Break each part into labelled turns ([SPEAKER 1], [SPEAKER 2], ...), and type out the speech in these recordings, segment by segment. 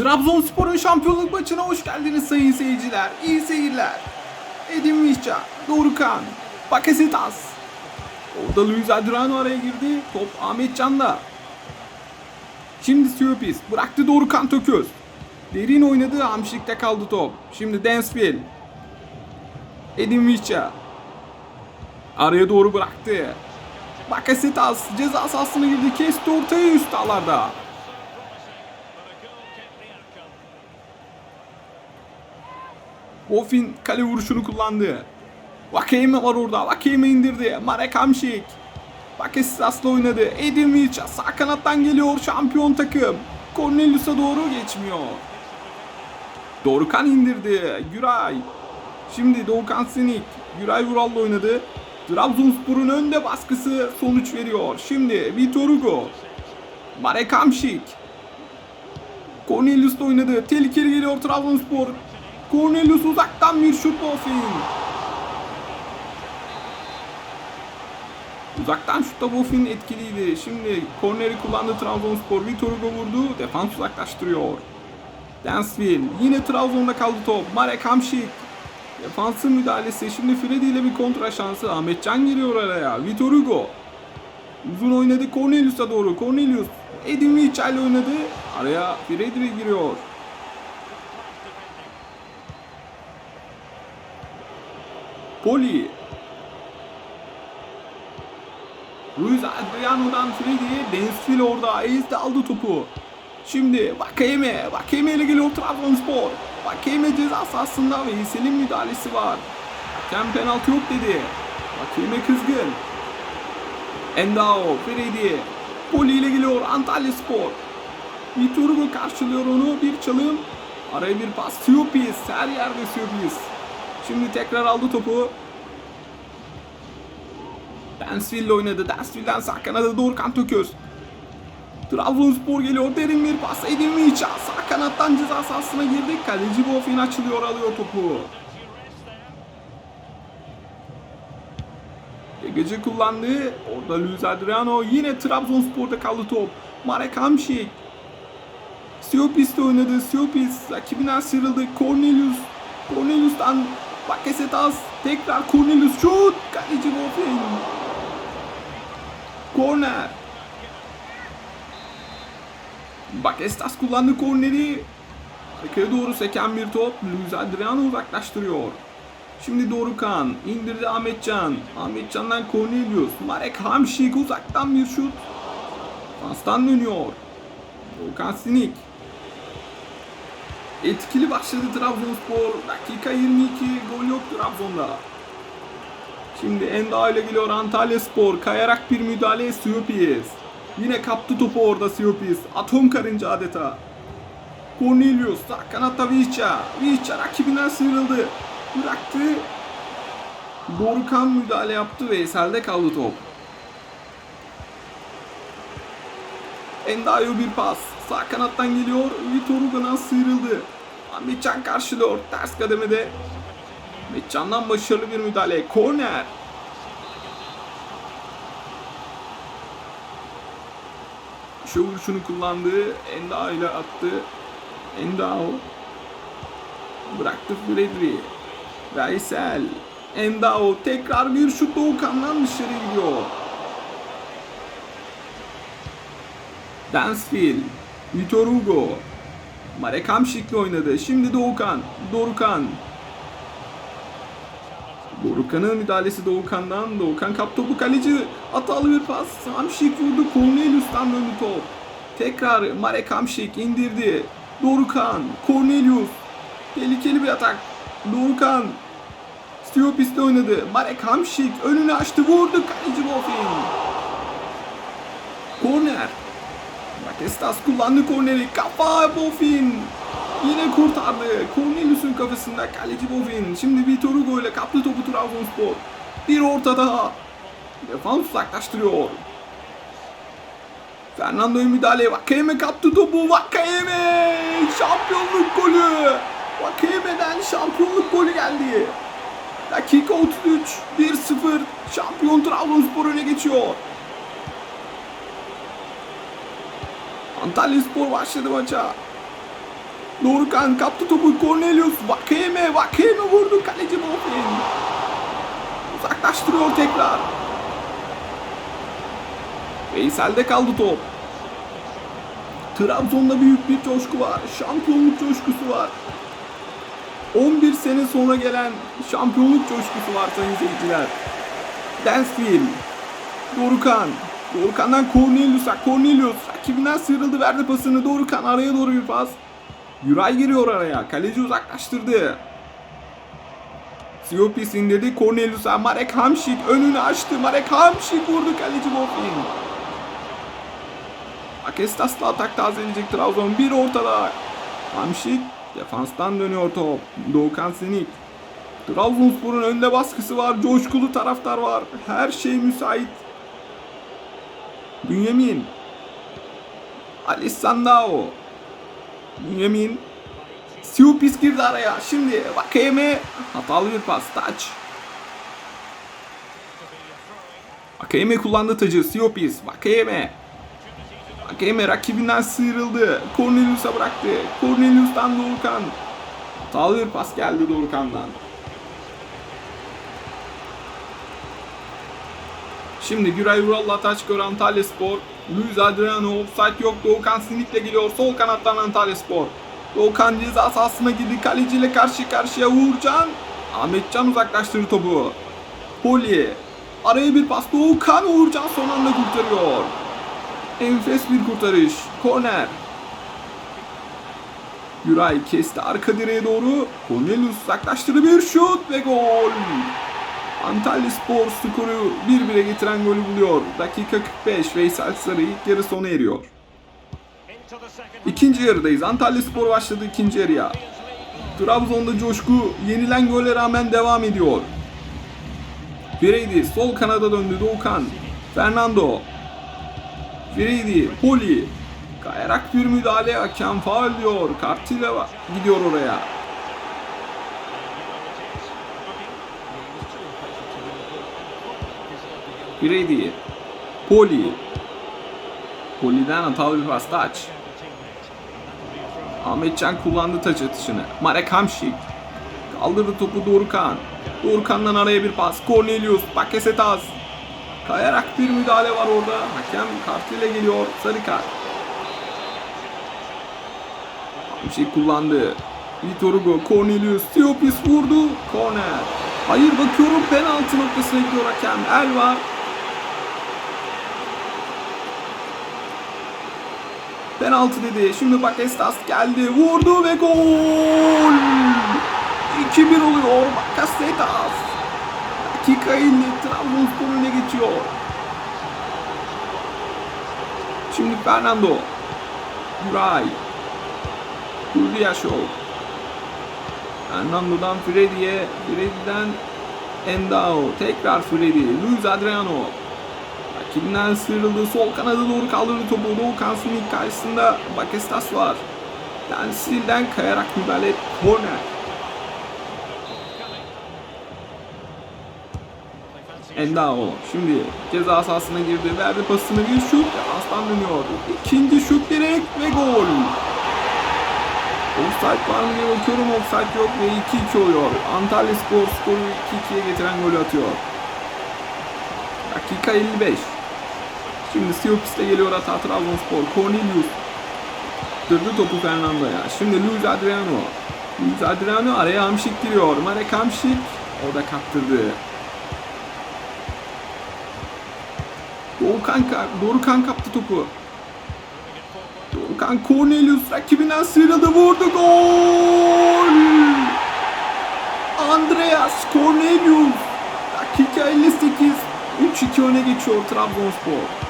[SPEAKER 1] Trabzonspor'un şampiyonluk maçına hoş geldiniz sayın seyirciler. İyi seyirler. Edin Mişça, Dorukan, Bakasetas. Orada Luis Adriano araya girdi. Top Ahmet Can'da. Şimdi Siopis bıraktı Dorukan Tököz. Derin oynadı Hamşik'te kaldı top. Şimdi Densfield. Edin Mişça. Araya doğru bıraktı. Bakasetas ceza sahasına girdi. Kesti ortaya üst ağlarda. Wolf'in kale vuruşunu kullandı. Vakeyme var orada. Vakeyme indirdi. Marek Hamşik. Bakasetas'la oynadı. Mişça sağ kanattan geliyor şampiyon takım. Cornelius'a doğru geçmiyor. Dorukan indirdi. Güray. Şimdi Doğukan Sinik. Güray Vural'la oynadı. Trabzonspor'un önde baskısı sonuç veriyor. Şimdi Vitor Hugo. Marek Hamşik. Cornelius da oynadı. Tehlikeli geliyor Trabzonspor. Cornelius uzaktan bir şut Bofin. Uzaktan şutta Bofin etkiliydi. Şimdi korneri kullandı Trabzonspor. Vitor Hugo vurdu. Defans uzaklaştırıyor. Dansville. Yine Trabzon'da kaldı top. Marek Hamşik. Defansın müdahalesi. Şimdi Freddy ile bir kontra şansı. Ahmetcan giriyor araya. Vitor Hugo. Uzun oynadı Cornelius'a doğru. Cornelius. Edin Vicha ile oynadı. Araya Freddy giriyor. Poli. Luis Adriano'dan Freddy. Densville orada. Ezdi aldı topu. Şimdi Vakayeme. Vakayeme ile geliyor Trabzonspor. Vakayeme ceza sahasında ve Veysel'in müdahalesi var. Hakem penaltı yok dedi. Vakayeme kızgın. Endao, Freddy. Poli ile geliyor Antalya Spor. Vitor Hugo karşılıyor onu. Bir çalım. Araya bir pas. Siopis. Her yerde Siopis. Şimdi tekrar aldı topu. Dansville oynadı. Dansville'den sağ kanada doğru Kantököz. Trabzonspor geliyor. Derin bir pas. Vicha. Sağ kanattan ceza sahasına girdi. Kaleci Bofin açılıyor. Alıyor topu. Gece kullandı. Orada Luis Adriano. Yine Trabzonspor'da kaldı top. Marek Hamşik. Siopis'te oynadı. Siopis rakibinden sıyrıldı. Cornelius. Cornelius'tan Bakasetas. Tekrar Cornelius şut. Kaleci Bofin. Korner. Bakasetas kullandı korneri. Arkaya doğru seken bir top. Luis Adriano uzaklaştırıyor. Şimdi Dorukan indirdi Ahmetcan. Ahmetcan'dan Cornelius. Marek Hamşik uzaktan bir şut. Pastan dönüyor. Dorukan Sinik. Etkili başladı Trabzonspor. Dakika 22. Gol yok Trabzon'da. Şimdi Enda ile geliyor Antalya Spor. Kayarak bir müdahale Siopis. Yine kaptı topu orada Siopis. Atom karınca adeta. Cornelius sağ kanatta Vicha. Vicha rakibinden sıyrıldı. Bıraktı. Dorukan müdahale yaptı ve Esel'de kaldı top. Endayo bir pas. Sağ kanattan geliyor. Vitor Hugo'dan sıyrıldı. Ahmetcan karşılıyor. Ters kademede. Ahmetcan'dan başarılı bir müdahale. Korner. Şu vuruşunu kullandı. Endao ile attı. Endao. Bıraktı Fredri. Veysel. Endao tekrar bir şut Doğukan'dan dışarı gidiyor. Dansfield. Vitor Hugo. Marek Hamşik'le oynadı. Şimdi Doğukan. Dorukan. Dorukan'ın müdahalesi Doğukan'dan. Doğukan kap topu kaleci. Hatalı bir pas. Hamşik vurdu. Cornelius'tan döndü top. Tekrar Marek Hamşik indirdi. Dorukan. Cornelius. Tehlikeli bir atak. Dorukan. Stiopis'le oynadı. Marek Hamşik önünü açtı. Vurdu. Kaleci Bofin. Korner. Bakestas kullandı korneri. Kafa Bofin. Yine kurtardı. Cornelius'un kafasında kaleci Bofin. Şimdi Vitor Hugo ile kaptı topu Trabzonspor. Bir orta daha. Defans uzaklaştırıyor. Fernando'ya müdahale. Vakayeme kaptı topu. Vakayeme. Şampiyonluk golü. Vakayeme'den şampiyonluk golü geldi. Dakika 33. 1-0. Şampiyon Trabzonspor öne geçiyor. Antalya Spor başladı maça. Dorukan kaptı topu Cornelius. Vakeme, Vakeme vurdu. Kaleci Bofin. Uzaklaştırıyor tekrar. Veysel'de kaldı top. Trabzon'da büyük bir coşku var. Şampiyonluk coşkusu var. 11 sene sonra gelen şampiyonluk coşkusu var sayın seyirciler. Dansfield. Dorukan. Dorukan'dan Cornelius'a. Cornelius rakibinden sıyrıldı verdi pasını. Dorukan araya doğru bir pas. Yuray giriyor araya. Kaleci uzaklaştırdı. Siopis indirdi. Cornelius'a. Marek Hamşik önünü açtı. Marek Hamşik vurdu kaleci Bofin. Akestas'la atak tazeleyecek Trabzon. Bir ortada. Hamşik defanstan dönüyor top. Doğukan Senik. Trabzonspor'un önde baskısı var. Coşkulu taraftar var. Her şey müsait. Bünyamin. Ali Sandao. Bünyamin. Siupis girdi araya. Şimdi Vakeme hatalı bir pas. Taç. Vakeme kullandı tacı. Siopis. Vakeme. Vakeme rakibinden sıyrıldı. Cornelius'a bıraktı. Cornelius'tan Doğukan. Hatalı bir pas geldi Doğukan'dan. Şimdi Güray Vural'la taç gören Antalya Spor. Luis Adriano offside yok. Doğukan Sinik'le geliyor. Sol kanattan Antalya Spor. Doğukan ceza sahasına girdi. Kaleciyle karşı karşıya Uğurcan. Ahmetcan uzaklaştırdı topu. Poli. Araya bir pas. Doğukan Uğurcan son anda kurtarıyor. Enfes bir kurtarış. Korner. Güray kesti arka direğe doğru. Cornelius uzaklaştırdı bir şut ve gol. Antalya Spor skoru 1-1'e getiren golü buluyor. Dakika 45 Veysel Sarı ilk yarı sona eriyor. İkinci yarıdayız. Antalya Spor başladı ikinci yarıya. Trabzon'da coşku yenilen gole rağmen devam ediyor. Bireydi sol kanada döndü Doğukan. Fernando. Bireydi Poli. Kayarak bir müdahale hakem faul diyor. Kartıyla gidiyor oraya. Bireydi. Poli. Poli'den hatalı bir pas taç. Ahmetcan kullandı taç atışını. Marek Hamşik. Kaldırdı topu Dorukan. Dorukan'dan araya bir pas. Cornelius. Bakasetas. Kayarak bir müdahale var orada. Hakem kartıyla geliyor. Sarı kart. Hamşik kullandı. Vitor Hugo. Cornelius. Siopis vurdu. Corner. Hayır bakıyorum penaltı noktasına gidiyor hakem. El var. Penaltı dedi. Şimdi bak Estas geldi. Vurdu ve gol. 2-1 oluyor. Bakasetas. Dakika 50. Trabzonspor öne geçiyor. Şimdi Fernando. Güray. Gurdiyaşov. Fernando'dan Freddy'ye. Freddy'den Endao. Tekrar Freddy. Luis Adriano. Rakibinden sıyrıldı. Sol kanada doğru kaldırdı topu. Doğu Kansu'nun karşısında Bakestas var. Densil'den kayarak müdahale. Corner. Endao. Şimdi ceza sahasına girdi. Verdi pasını bir şut. Aslan dönüyor. İkinci şut direkt ve gol. Offside var mı diye bakıyorum. Offside yok ve 2-2 oluyor. Antalya Spor skoru 2-2'ye getiren golü atıyor. Dakika 55. Şimdi Siopis'te geliyor hata Trabzonspor. Cornelius. Dırdı topu Fernando'ya. Şimdi Luis Adriano. Luis Adriano araya Hamşik giriyor. Marek Hamşik. O da kaptırdı. Doğukan, Dorukan kaptı topu. Dorukan Cornelius rakibinden sıyrıldı vurdu gol. Andreas Cornelius. Dakika 58. 3-2 öne geçiyor Trabzonspor.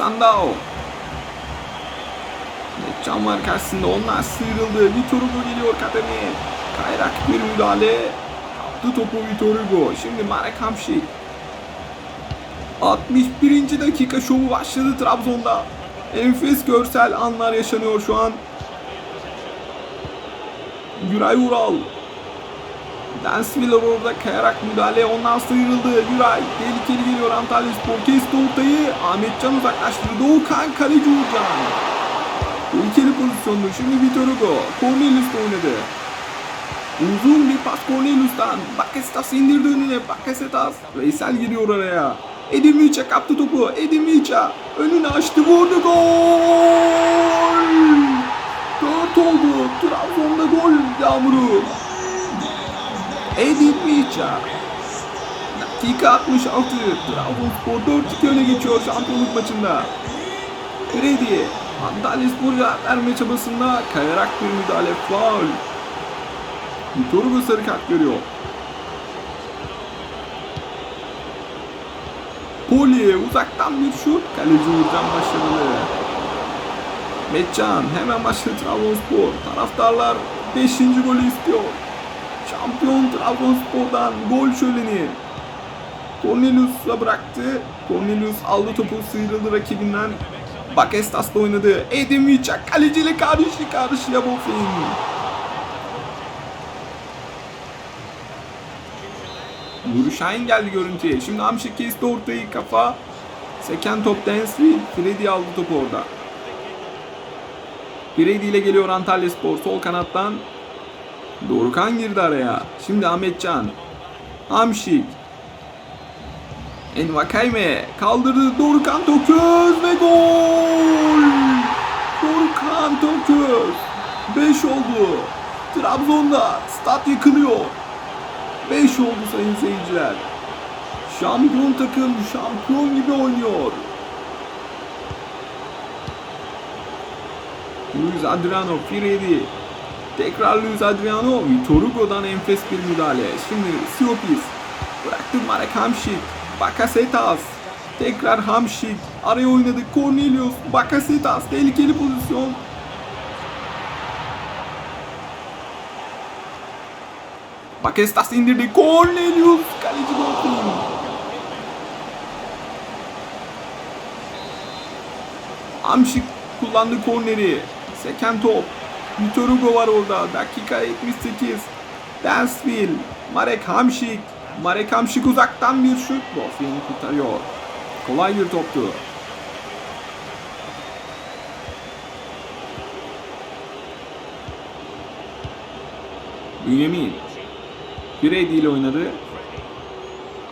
[SPEAKER 1] Alessandro. Can var karşısında onlar sıyrıldı. Vitor Hugo geliyor kademeye. Kayrak bir müdahale. Kaptı topu Vitor Hugo. Şimdi Marek Hamşik. 61. dakika şovu başladı Trabzon'da. Enfes görsel anlar yaşanıyor şu an. Güray Vural. Dansville orada kayarak müdahale ondan sıyrıldı. Güray tehlikeli geliyor Antalya Spor. Kesti ortayı. Ahmetcan uzaklaştırdı. Doğukan kaleci Uğurcan. Tehlikeli pozisyondu. Şimdi Vitor Hugo. Cornelius oynadı. Uzun bir pas Cornelius'tan. Bakasetas indirdi önüne. Bakasetas. Veysel giriyor araya. Edin Miça kaptı topu. Edin Miça. Önünü açtı. Vurdu. Gol! Dört oldu. Trabzon'da gol yağmuru. Edin Miça. Dakika 66. Trabzonspor 4-2 öne geçiyor şampiyonluk maçında. Freddy. Antalya Spor'a verme çabasında kayarak bir müdahale. Faul. Vitor Hugo sarı kart görüyor. Poli uzaktan bir şut. Kaleci Uğurcan başladı. Metcan hemen başladı Trabzonspor. Taraftarlar 5. golü istiyor. Şampiyon Trabzonspor'dan gol şöleni. Cornelius'la bıraktı. Cornelius aldı topu sıyrıldı rakibinden. Bakestas'la oynadı. Edin Miçak kaleciyle karşı karşıya Bofin. Nuri Şahin geldi görüntüye. Şimdi Hamşik kesti ortayı kafa. Seken top Dansville. Freddy aldı topu orada. Freddy ile geliyor Antalya Spor sol kanattan. Dorukan girdi araya. Şimdi Ahmetcan. Hamşik. Envakayme kaldırdı Dorukan Toköz ve gol! Dorukan Toköz 5 oldu. Trabzon'da stat yıkılıyor. 5 oldu sayın seyirciler. Şampiyon takım şampiyon gibi oynuyor. Luis Adriano Firedi. Tekrar Luis Adriano. Vitor enfes bir müdahale. Şimdi Siopis. Bıraktı Marek Hamşik. Bakasetas. Tekrar Hamşik. Araya oynadı Cornelius. Bakasetas. Tehlikeli pozisyon. Bakestas indirdi. Cornelius. Kaleci Dolphin. Hamşik kullandı korneri. Seken top. Vitor Hugo var orada. Dakika 78. Dansville. Marek Hamşik. Marek Hamşik uzaktan bir şut. Dolphin kurtarıyor. Kolay bir toptu. Bünyamin. Brady ile oynadı.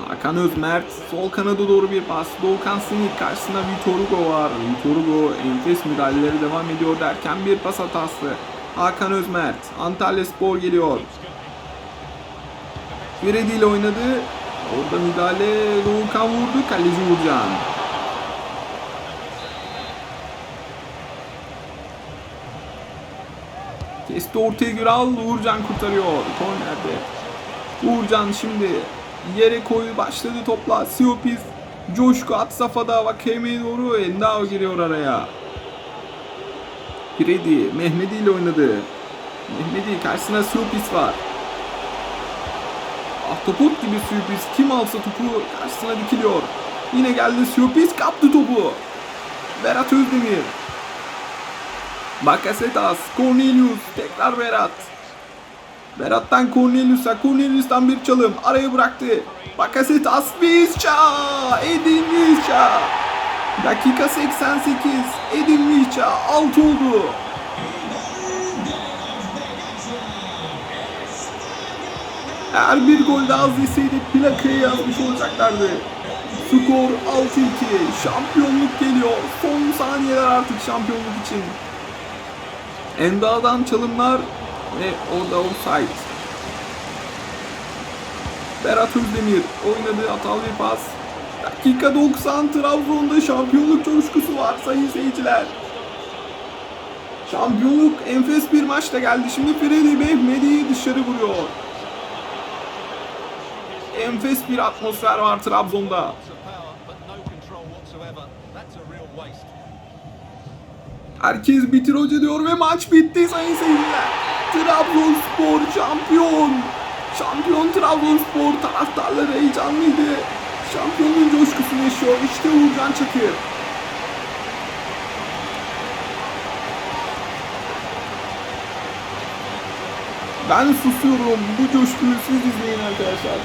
[SPEAKER 1] Hakan Özmert sol kanada doğru bir pas. Doğukan Sinik karşısında Vitor Hugo var. Vitor Hugo enfes müdahaleleri devam ediyor derken bir pas hatası. Hakan Özmert. Antalya Spor geliyor. Brady ile oynadı. Orada müdahale Doğukan vurdu. Kaleci Uğurcan. Kesti ortaya Güral. Uğurcan kurtarıyor. Kornerde. Uğurcan şimdi yere koyu başladı topla. Siopis Coşku at safhada Vakayeme'ye doğru Endao giriyor araya. Piredi Mehmedi ile oynadı. Mehmedi karşısına Siopis var. Ahtapot gibi Siopis kim alsa topu karşısına dikiliyor. Yine geldi Siopis kaptı topu. Berat Özdemir. Bakasetas, Cornelius, tekrar Berat. Berat'tan Cornelius'a, Cornelius'tan bir çalım. Araya bıraktı. Bakasetas, Vizca! Edin Vizca! Dakika 88. Edin Vizca 6 oldu. Eğer bir gol daha az yeseydi plakayı yazmış olacaklardı. Skor 6-2. Şampiyonluk geliyor. Son saniyeler artık şampiyonluk için. Enda'dan çalımlar ve orada offside. Berat Özdemir oynadığı hatalı bir pas. Dakika 90 Trabzon'da şampiyonluk coşkusu var sayın seyirciler. Şampiyonluk enfes bir maçta geldi. Şimdi Freddy Mehmedi'yi dışarı vuruyor. Enfes bir atmosfer var Trabzon'da. Herkes bitir hoca diyor ve maç bitti sayın seyirciler. Trabzonspor şampiyon. Şampiyon Trabzonspor taraftarları heyecanlıydı. Şampiyonluğun coşkusunu yaşıyor. İşte Uğurcan Çakır. Ben susuyorum. Bu coşkuyu siz izleyin arkadaşlar.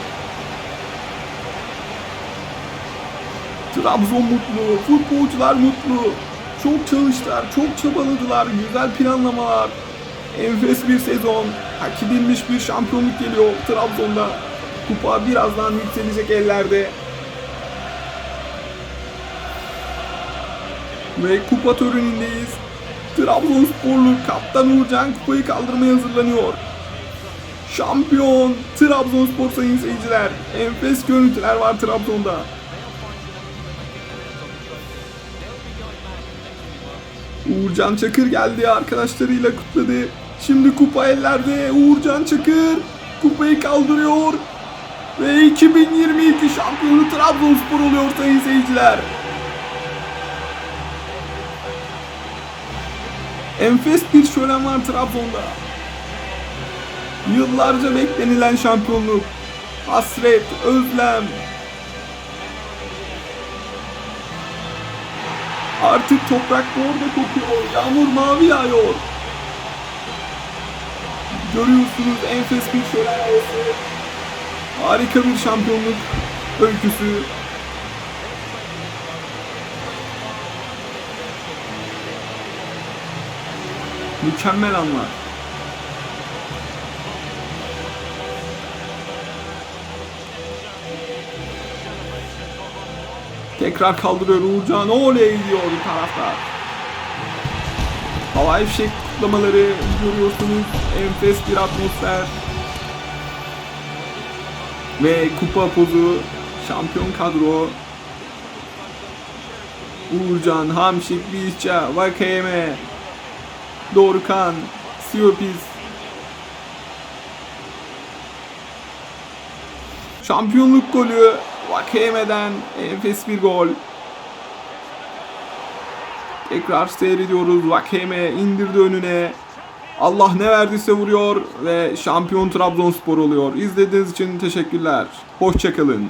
[SPEAKER 1] Trabzon mutlu, futbolcular mutlu. Çok çalıştılar, çok çabaladılar, güzel planlamalar. Enfes bir sezon, hak edilmiş bir şampiyonluk geliyor Trabzon'da. Kupa birazdan yükselecek ellerde. Ve kupa törenindeyiz. Trabzonsporlu kaptan Uğurcan kupayı kaldırmaya hazırlanıyor. Şampiyon Trabzonspor sayın seyirciler. Enfes görüntüler var Trabzon'da. Uğurcan Çakır geldi arkadaşlarıyla kutladı. Şimdi kupa ellerde Uğurcan Çakır kupayı kaldırıyor. Ve 2022 şampiyonu Trabzonspor oluyor sayın seyirciler. Enfes bir şölen var Trabzon'da. Yıllarca beklenilen şampiyonluk. Hasret, özlem. Artık toprak orada kokuyor. Yağmur mavi yağıyor. Görüyorsunuz enfes bir şölen havası. Harika bir şampiyonluk öyküsü. Mükemmel anlar. Tekrar kaldırıyor Uğurcan. Oley diyor taraftar. Havai fişek kutlamaları görüyorsunuz. Enfes bir atmosfer. Ve kupa pozu. Şampiyon kadro. Uğurcan, Hamşik, Bilçe, Vakayeme, Doğrukan, Siopis. Şampiyonluk golü Vakayeme'den enfes bir gol. Tekrar seyrediyoruz. Vakayeme indirdi önüne. Allah ne verdiyse vuruyor ve şampiyon Trabzonspor oluyor. İzlediğiniz için teşekkürler. Hoşçakalın.